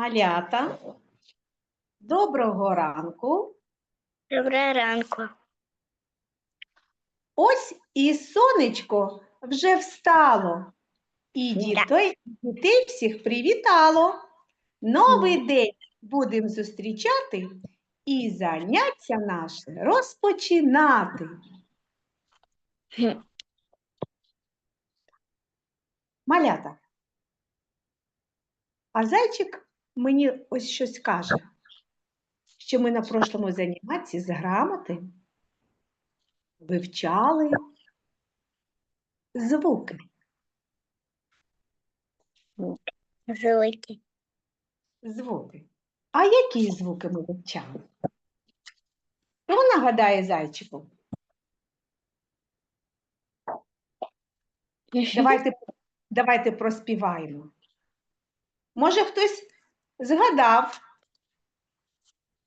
Малята, доброго ранку. Доброго ранку. Ось і сонечко вже встало, і дітей, дітей всіх привітало. Новий день будемо зустрічати і заняття наше розпочинати. Малята. А зайчик мені ось щось каже, що ми на прошлому занятті з грамоти вивчали звуки. Звуки. Звуки. А які звуки ми вивчали? Хто нагадає зайчику? Давайте, давайте проспіваємо. Може, хтось згадав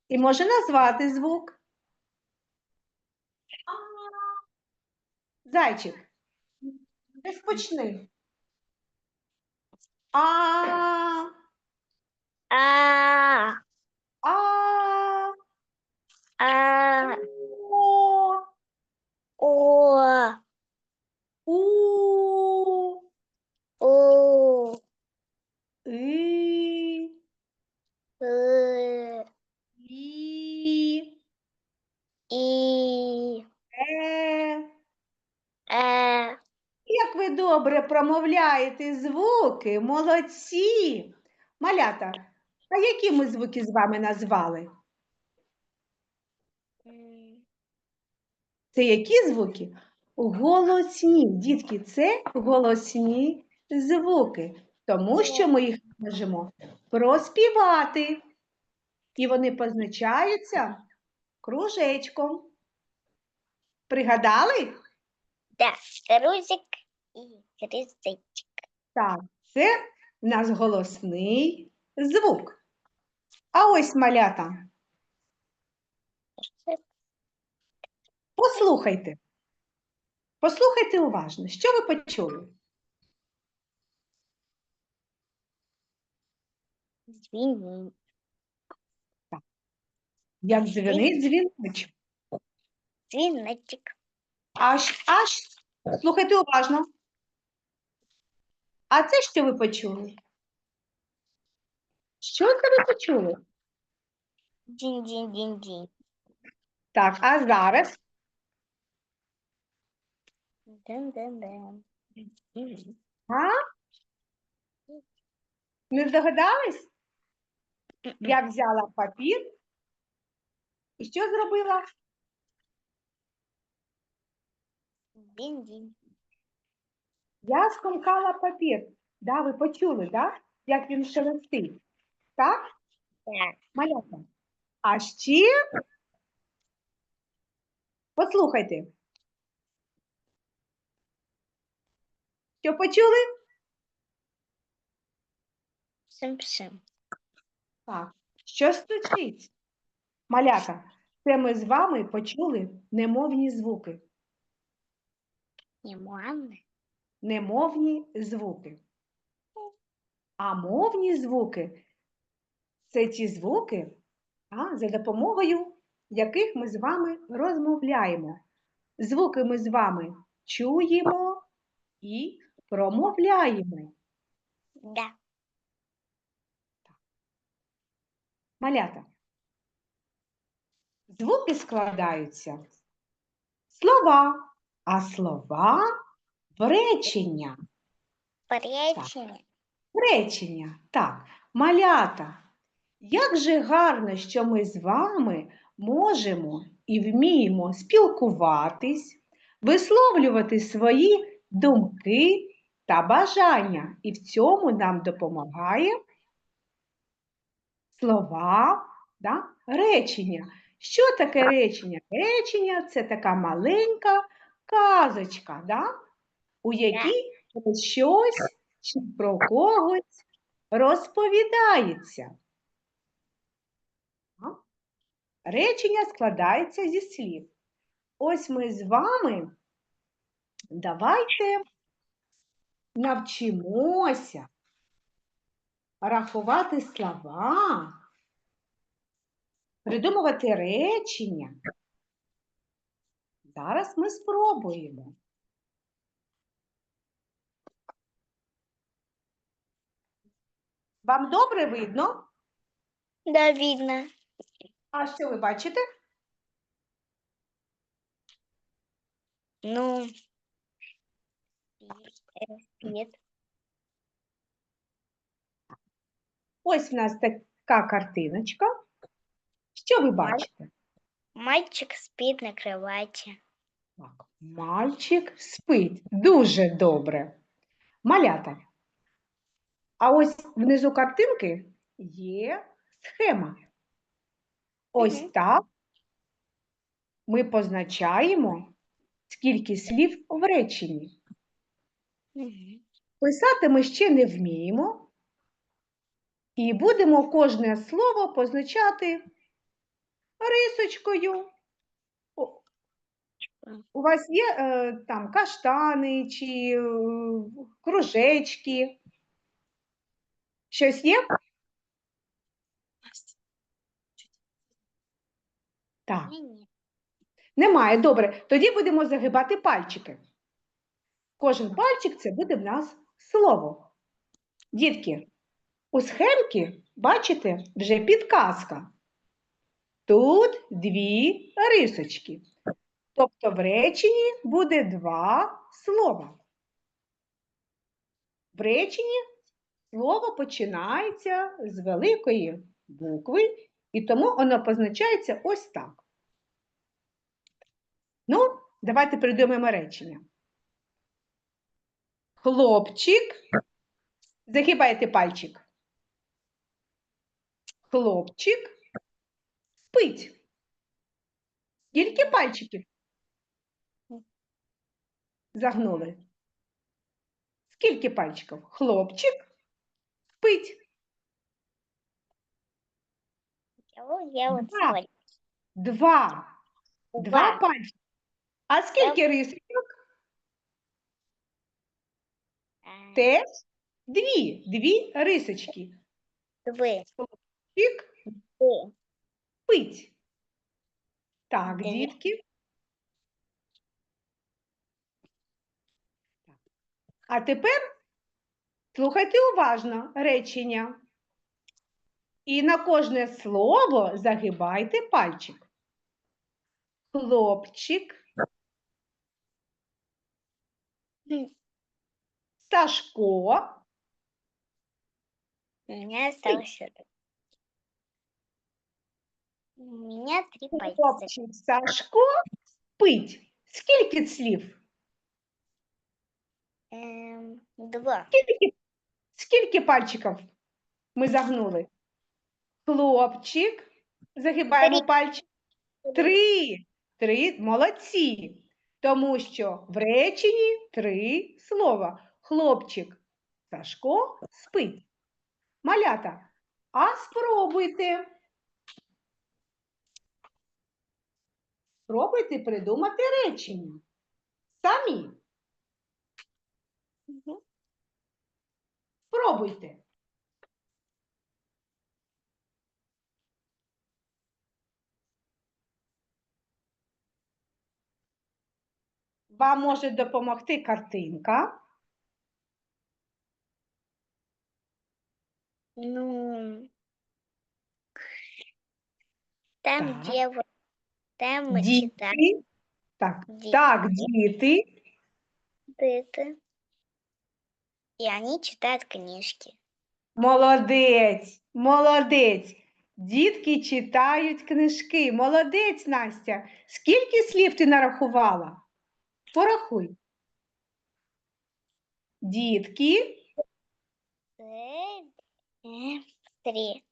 і може назвати звук. Зайчик, розпочни. А, А, а, а, о, о, у, у, и, и, і, і, е. е, Як ви добре промовляєте звуки, молодці. Малята, а які ми звуки з вами назвали? Це які звуки? Голосні. Дітки, це голосні звуки, тому що ми їх можемо проспівати. І вони позначаються кружечком. Пригадали? да, грузик і гризик. Так, це в нас голосний звук. А ось малята, послухайте. Послухайте уважно, що ви почули? Звінь. Як дзвінить дзвіночок. Дзвіночок. Аж, аж, слухайте уважно. А це що ви почули? Що це ви почули? Дінь-дінь-дінь-дінь. Так, а зараз Дин-дин-дин. а? Не здогадались? Я взяла папір і що зробила? Дінь-дінь. Я скомкала папір. Да, ви почули, да? як він шелестить? Так? Так. Малята. А ще послухайте. Що почули? Сим-сим. Так. Що стучить? Малята, це ми з вами почули немовні звуки. Не можна. Немовні звуки. А мовні звуки це ті звуки, а, за допомогою яких ми з вами розмовляємо. Звуки ми з вами чуємо і промовляємо. Да. Малята. Звуки складаються слова, а слова в речення. Поречення. Речення. Так, малята. Як же гарно, що ми з вами можемо і вміємо спілкуватись, висловлювати свої думки та бажання. І в цьому нам допомагає слова, да? речення. Що таке речення? Речення це така маленька казочка, да? У якій про щось чи про когось розповідається. Речення складається зі слів. Ось ми з вами давайте навчимося рахувати слова, придумувати речення. Зараз ми спробуємо. Вам добре видно? Да, видно. А що ви бачите? Ну, нет. Ось в нас така картиночка. Що ви бачите? Мальчик спит на кровати. Так, мальчик спить. Дуже добре. Малята. А ось внизу картинки є схема. Ось Мгм. так ми позначаємо, скільки слів в реченні. Мгм. Писати ми ще не вміємо. І будемо кожне слово позначати рисочкою. У вас є е, там каштани чи е, кружечки? Щось є? Так, немає. Добре. Тоді будемо загибати пальчики. Кожен пальчик це буде в нас слово. Дітки, у схемці, бачите, вже підказка. Тут дві рисочки. Тобто в реченні буде два слова. В реченні слово починається з великої букви, і тому воно позначається ось так. Ну, давайте придумаємо речення. Хлопчик. Загибайте пальчик. Хлопчик спить. Скільки пальчиків? Загнули. Скільки пальчиків? Хлопчик спить. Я Два. Два Два. пальчики. А скільки рисочок? Теж дві. Дві рисочки. Две. Чик Две. спить. Так, Дві. дітки. А тепер слухайте уважно речення. І на кожне слово загибайте пальчик. Хлопчик, Сашко, У меня осталось это. У меня три пальца. хлопчик Сашко спить. Скільки слів? Эм, два. Скільки, скільки пальчиків ми загнули? Хлопчик, загибаємо пальчик. Три. Три. Молодці. Тому що в реченні три слова. Хлопчик Сашко спить. Малята, а спробуйте. Спробуйте придумати речення. Самі. Спробуйте. Вам може допомогти картинка. Ну, там, Так. вот, там Діти. Так, Ді- так, діти. это. И они читают книжки. Молодець, молодець. Дітки читають книжки. Молодець, Настя. Скільки слів ти нарахувала? Порахуй. Дітки, Три.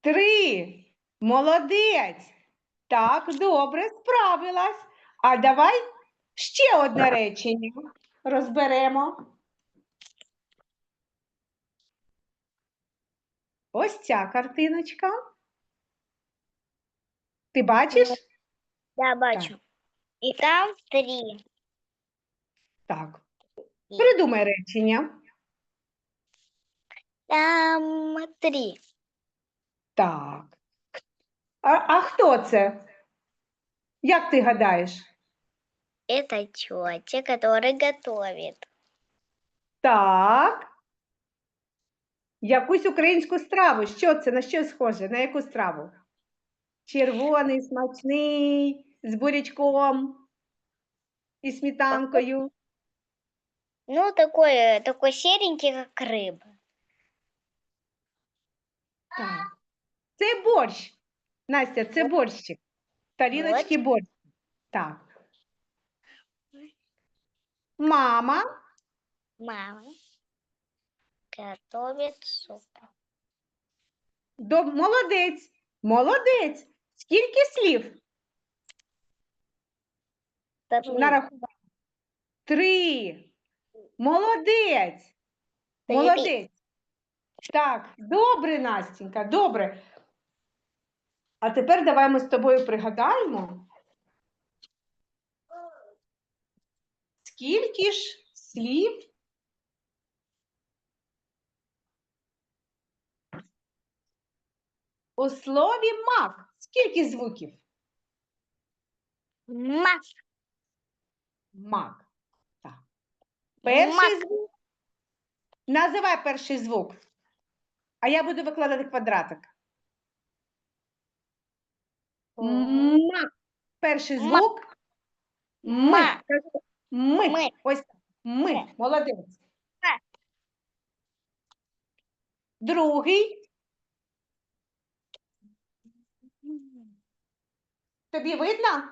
три. Молодець. Так, добре, справилась. А давай ще одне речення розберемо. Ось ця картиночка. Ти бачиш? Да, бачу. И там три. Так. Придумай речення. Там три. Так. А, а хто це? Як ти гадаєш? Это тетя, которая готовит. Так. Якусь українську страву. Що це? На що схоже? На яку страву? Червоний, смачний, з бурячком і сметанкою. Ну, такой, такой серенький, как рыба. Так. Це борщ. Настя, це борщик. Тарілочки борщ. Так. Мама Мама готовит суп. до молодець. Молодець. Скільки слів Три. Три. Молодець. Молодець. Так, добре, Настінька, добре. А тепер давай ми з тобою пригадаємо. Скільки ж слів у слові мак? Скільки звуків? Мак. Мак. Так. Перший Мак. звук. Називай перший звук. А я буду викладати квадратик. Мак. Перший звук. Ми. Ма. Ми. Ми. Ось так. Ми. Молодець. Другий. Тобі видно?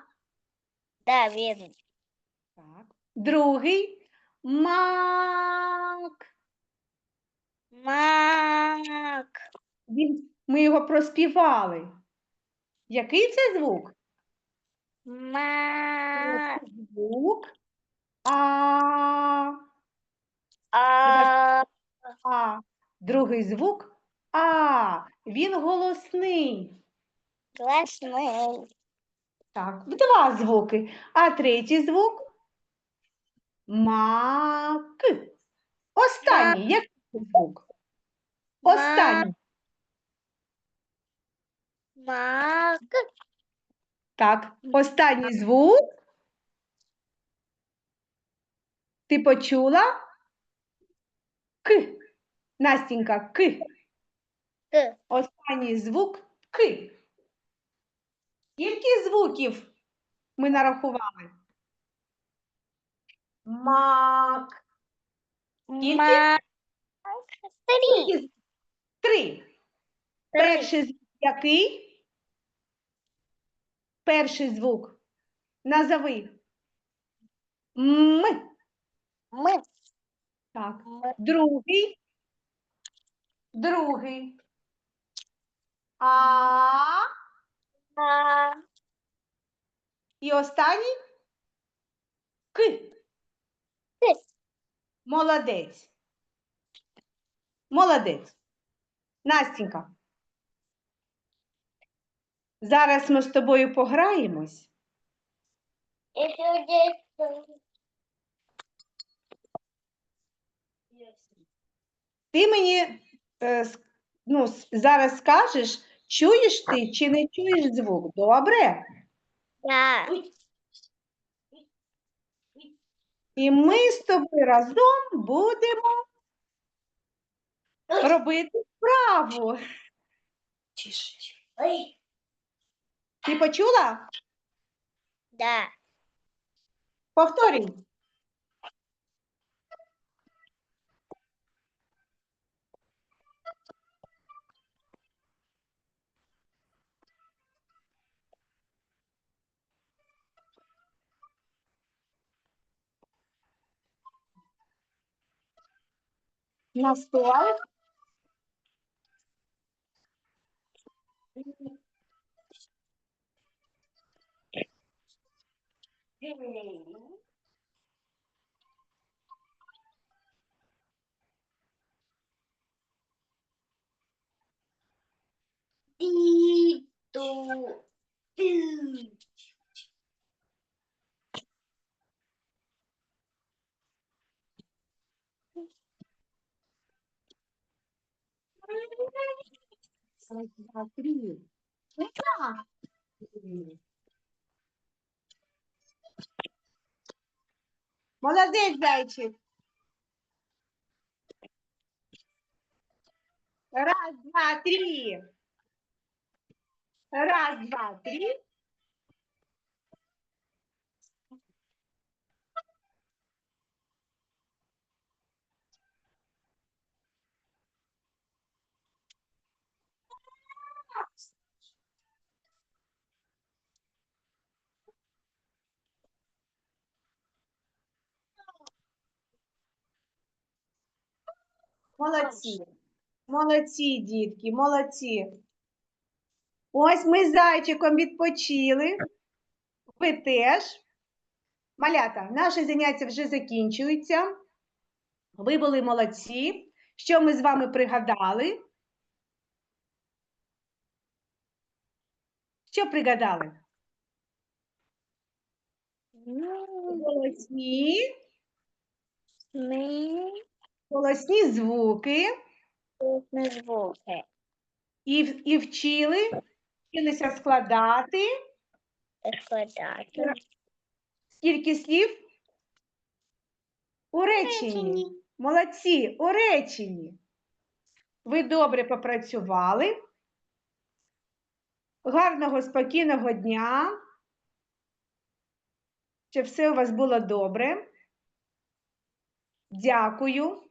Да, видно. Так. Другий. Мак. Мак. Він, ми його проспівали. Який це звук? Мак. Звук. А. А. А. Другий звук. А. Він голосний. Классный. Так, два звуки. А третій звук мак. Останній. Який звук? Останній. Мак. Так, останній звук. Ти почула? К. Настінька, К. К. Останній звук К. Скільки звуків ми нарахували? Мак. Скільки? Мак. Три. Три. Перший звук який? Перший звук. Назови. М. Мы. Так. Другий. Другий. А. І останній К. Молодець. Молодець. Настінька. Зараз ми з тобою пограємось. Ти мені е, ну, зараз скажеш, чуєш ти чи не чуєш звук. Добре? Да. І ми з тобою разом будемо робити вправу. Ти почула? Да. Повторюй. nas tuas Dito. Два, три. Ура! Молодець, зайчик. Раз, два, три. Раз, два, три. Молодці. Молодці, дітки, молодці. Ось ми з зайчиком відпочили. Ви теж. Малята, наше заняття вже закінчується. Ви були молодці. Що ми з вами пригадали? Що пригадали? Голосні, ми голосні звуки звуки. і, і вчили, вчилися складати. Складати. Скільки слів? У реченні. Молодці, у реченні. Ви добре попрацювали. Гарного, спокійного дня. Щоб все у вас було добре. Дякую.